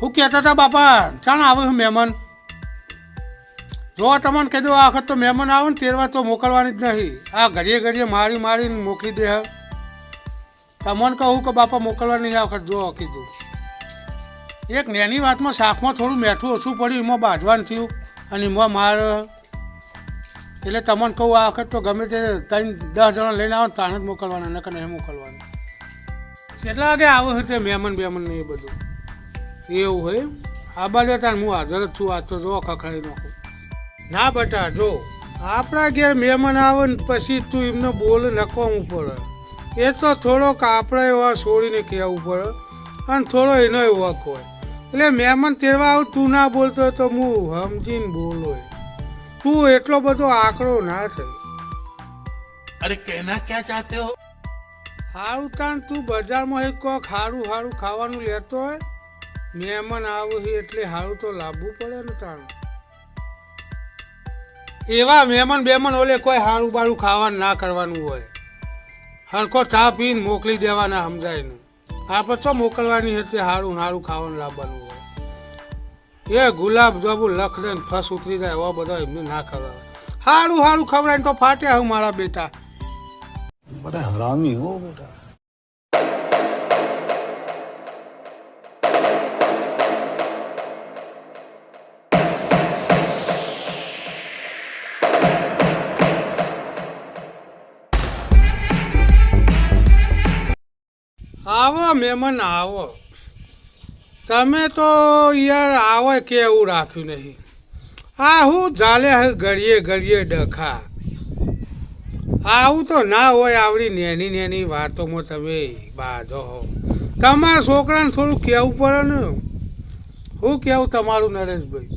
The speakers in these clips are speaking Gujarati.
હું કહેતા હતા, બાપા ચાણ આવે છે મહેમાન. જો તમને કીધું, આ વખત તો મહેમાન આવે ને, તેરવા તો મોકલવાની જ નહીં. આ ઘડીએ ઘડીએ મારી મારીને મોકલી દે. તમને કહું કે, બાપા મોકલવા નહીં. આ વખત જો કીધું. એક નેની વાતમાં શાકમાં થોડું મેઠું ઓછું પડ્યું, એમાં બાજવાનું થયું અને એમાં માર. એટલે તમને કહું, આ વખત તો ગમે તે ત્રણ દસ જણા લઈને આવો તાણે જ મોકલવાના, નકર નહીં મોકલવાના. કેટલા વાગે આવે છે મહેમાન બેમાન એ બધું? એવું હોય આ બાજુ તાર હું હાજર જ છું આ તો જો ખખડાઈ નાખું. ના બટા જો આપણા ઘેર મહેમાન આવે ને પછી તું એમને બોલ નકવાવું પડે. એ તો થોડોક આપણે એવા છોડીને કહેવું પડે અને થોડો એનો વખ હોય. એટલે મહેમાન તેરવા આવું તું ના બોલતો તો હું સમજીને બોલો તું એટલો બધો આંકડો ના થઈ અરે કેના ક્યાં ચાહતે હો? હારું તાણ તું બજારમાં એક કોક હારું હારું ખાવાનું લેતો હોય? મહેમાન આવું એટલે હારું તો લાવવું પડે ને તારું. એવા મહેમાન બેમન ઓલે કોઈ સારું બારું ખાવાનું ના કરવાનું હોય. હરખો ચા પીને મોકલી દેવાના સમજાય સમજાયને. આપણે તો મોકલવાની હતી સારું સારું ખાવાનું લાવવાનું હોય. એ ગુલાબ જબુ લખ દે ફસ ઉતરી જાય એવા બધા એમને ના ખવડાવે. સારું સારું ખવડાય તો ફાટ્યા હું મારા બેટા. બધા હરામી હો બેટા. આવો, મહેમાન, આવો. તમે તો યાર આવે કે એવું રાખ્યું નહીં. આ હું ચાલે હે, ઘડીએ ઘડીએ ડખા. આવું તો ના હોય આવડી નેની નેની વાતોમાં તમે બાજો હો. તમારા છોકરાને થોડું કહેવું પડે ને. હું કેવું તમારું નરેશભાઈ?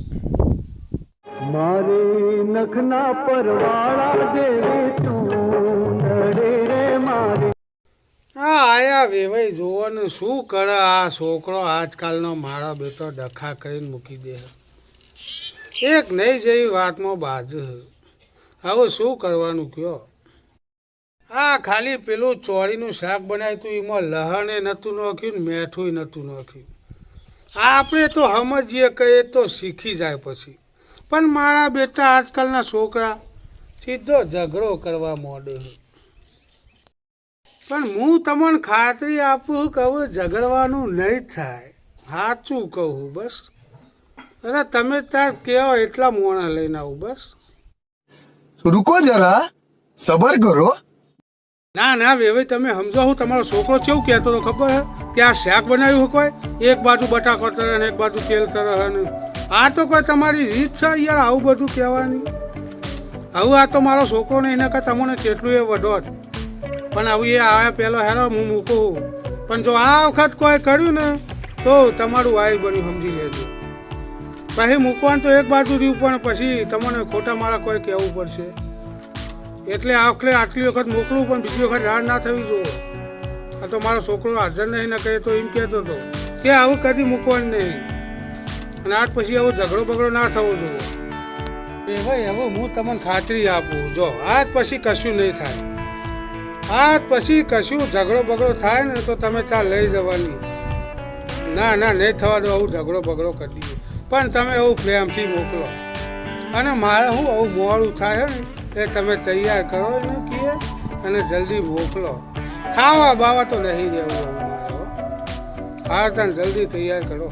મારી નખના પરવાળા જેવી ચૂંદડે રે મારી આયા વેવાય જોવાનું શું કરે આ છોકરો? આજકાલનો મારા બેટો ડખા કરીને મૂકી દે. એક નહીં જેવી વાતમાં બાજુ. હવે શું કરવાનું કયો? આ ખાલી પેલું ચોળીનું શાક બનાવ્યું હતું એમાં લહણે નહોતું નાખ્યું ને મેઠું નહોતું નાખ્યું. આપણે તો સમજીએ કહીએ તો શીખી જાય પછી. પણ મારા બેટા આજકાલના છોકરા સીધો ઝઘડો કરવા માંડે છે. પણ હું તમને ખાતરી આપું કે હવે ઝઘડવાનું નહીં થાય. સાચું કહું બસ. અરે તમે ત્યાં કહો એટલા મોણા લઈને આવું બસ. રૂકો જરા. સબર કરો. ના ના વેવાઈ તમે સમજો હું તમારો છોકરો કેવું કહેતો હતો ખબર હે કે આ શાક બનાવ્યું હોય એક બાજુ બટાકો તરે ને એક બાજુ તેલ તરે ને. આ તો કોઈ તમારી રીત છે યાર આવું બધું કહેવાની? આવું આ તો મારો છોકરો ને એના કરતાં તમને કેટલું એ વધો પણ આવું એ આવ્યા પહેલો હેરો હું મૂકું પણ જો આ વખત કોઈ કર્યું ને, તો તમારું વાય બન્યું, સમજી લેજો. પછી મૂકવાનું તો એક બાજુ રહ્યું, પણ પછી તમને ખોટા મારા કોઈ કહેવું પડશે. એટલે આ વખતે આટલી વખત મોકલું, પણ બીજી વખત રાડ ના થવી જોઈએ. આ તો મારો છોકરો હાજર નહીં ને કહે તો એમ કહેતો હતો કે આવું કદી મૂકવાનું નહીં. અને આજ પછી આવો ઝઘડો બગડો ના થવો જોઈએ. એ ભાઈ હવે હું તમને ખાતરી આપું. જો, આજ પછી કશું નહીં થાય. આજ પછી કશું ઝઘડો બગડો થાય ને તો તમે ત્યાં લઈ જવાની. ના ના, નહીં થવા દો, આવું ઝઘડો બગડો કરી દઈએ પણ તમે એવું પ્રેમથી મોકલો. અને મારે હું આવું મોડું થાય ને એ તમે તૈયાર કરો એને કે અને જલ્દી મોકલો. ખાવા બાવા તો નહીં રહેવું હાર તને જલ્દી તૈયાર કરો.